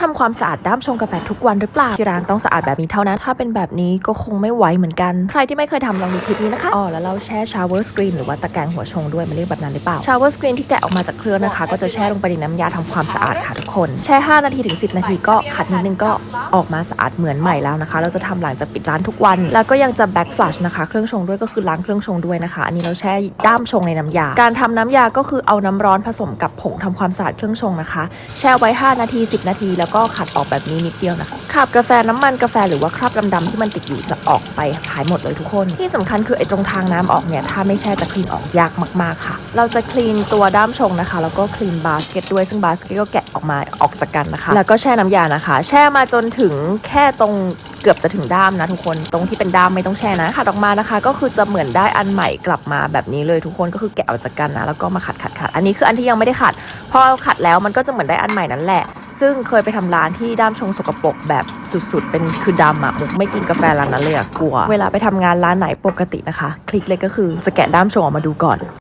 ทำความสะอาดด้ามชงกาแฟทุกวันหรือเปล่าที่ร้านต้องสะอาดแบบนี้เท่านั้น ถ้าเป็นแบบนี้ก็คงไม่ไหวเหมือนกัน ใครที่ไม่เคยทำลองดูคลิปนี้นะคะอ๋อแล้วเราแช่ชาวเวอร์สกรีนหรือว่าตะแกรงหัวชงด้วยมันเรียกแบบนั้นหรือเปล่าชาวเวอร์สกรีนที่แกะออกมาจากเครื่องนะคะ ก็จะแช่ลงไปในน้ำยาทำความสะอาดค่ะทุกคนแช่ 5 นาทีถึง 10 นาทีก็ขัดนิดนึงก็ออกมาสะอาดเหมือนใหม่แล้วนะคะ เราจะทำหลังจากปิดร้านทุกวัน แล้วก็ยังจะแบ็กฟลัชนะคะเครื่องชงด้วยก็คือล้างเครื่องชงด้วยนะคะ อันนี้เราแช่ด้ามชงในน้ำยา การทำน้ำยาก็คือเอาน้ำร้อนผสมกับผงทำความสะอาดเครื่องชงนะคะ แช่ไว้ 5 นาที 10 นาทีแล้วก็ขัดออกแบบนี้นิดเดียวนะคะขับกาแฟน้ำมันกาแฟหรือว่าคราบดำๆที่มันติดอยู่จะออกไปหายหมดเลยทุกคน ที่สำคัญคือไอ้ตรงทางน้ำออกเนี่ยถ้าไม่แช่จะคลีนออกยากมากๆค่ะ เราจะคลีนตัวด้ามชงนะคะ แล้วก็คลีนบาสเกตด้วยซึ่งบาสเกตก็แกะออกมาออกจากกันนะคะ แล้วก็แช่น้ำยานะคะ แช่มาจนถึงแค่ตรงเกือบจะถึงด้ามนะทุกคนตรงที่เป็นด้ามไม่ต้องแช่นะขัดออกมานะคะ ก็คือจะเหมือนได้อันใหม่กลับมาแบบนี้เลยทุกคนก็คือแกะออกจากกันนะแล้วก็มาขัดขัดขัดอันนี้คืออันที่ยังไม่ได้ขัด พอขัดแล้วมันก็จะเหมือนได้อันใหม่นั่นแหละ ซึ่งเคยไปทำร้านที่ด้ามชงสกปรกแบบสุดๆ เป็นคือดำอะมุกไม่กินกาแฟร้านนั้นเลยอะกลัว เวลาไปทำงานร้านไหนปกตินะคะ คลิกเลยก็คือจะแกะด้ามชงออกมาดูก่อน